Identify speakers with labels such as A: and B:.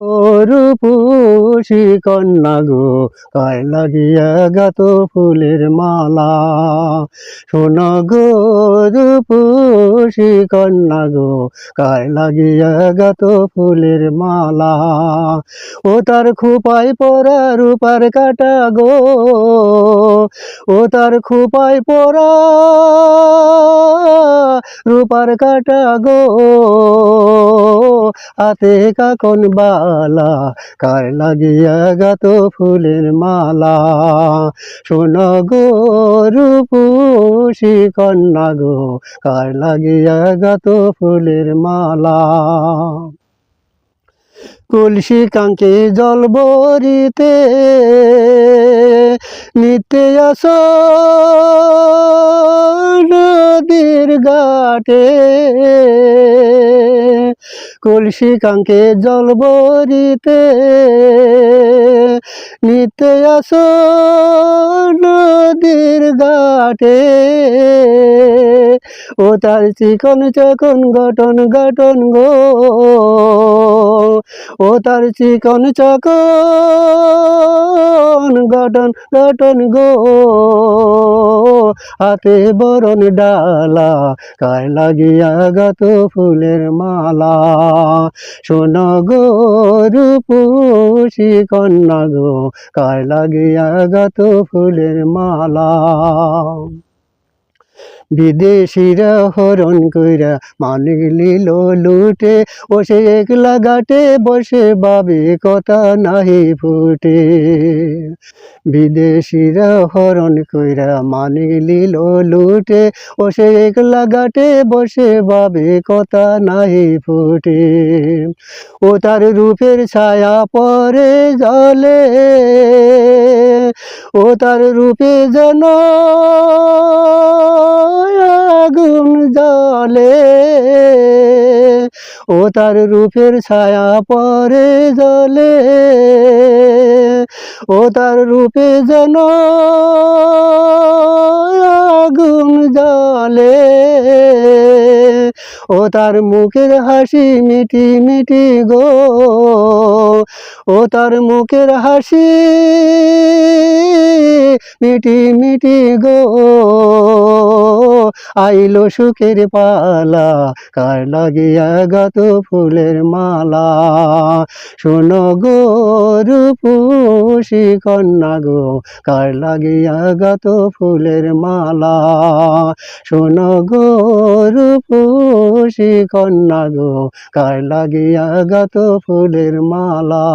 A: রূপসী কন্যা গো কার লাগিয়া গাত ফুলের মালা। শোন গো রূপসী কন্যা গো কার লাগিয়া গাত ফুলের মালা। ও তার খুপাই পরা রূপার কাটা গো, ও তার খুপাই পরা রূপার কাটা গো। হাতে কাকন বালা, কার লাগিয়া গাত ফুলের মালা। শোন গো রূপসী কন্যা গো, কার লাগিয়া গাত ফুলের মালা। কলসি কাঙ্কে জল বরিতে নিতে আস। নদীর ঘাটে কলসি কাঙ্কে জল বরিতে নিতে আস নদীর ঘাটে। ও তার চিকন চকন গঠন গঠন গো। ও তার চিকন চকন গঠন গঠন গো। হাতে বরণ ডালা, কার লাগিয়া গত ফুলের মালা? শোন গো কন্যা গো, কার লাগিয়া গত ফুলের মালা? বিদেশিরা হরণ কইরা মানিক লিল লুটে ও সে একলা গাটে বসে বাবে কথা নাহি ফুটে। বিদেশিরা হরণ কইরা মানিক লিল লুটে ও সে একলা গাটে বসে বাবে কথা নাহি ফুটে। ও তার রূপের ছায়া পরে জলে ও তার রূপে যেন ও তার রূপের ছায়া পরে জলে ও তার রূপে যেন আগুন জলে ও তার মুখের হাসি মিটি মিটি গো। ও তার মুখের হাসি মিটি মিটি গো। আইলো সুখের পালা, কার লাগিয়া গাত ফুলের মালা। শোন গো রূপসী কন্যা গো, কার লাগিয়া গাত ফুলের মালা। শোন গো রূপসী কন্যা গো, কার লাগিয়া গাত ফুলের মালা।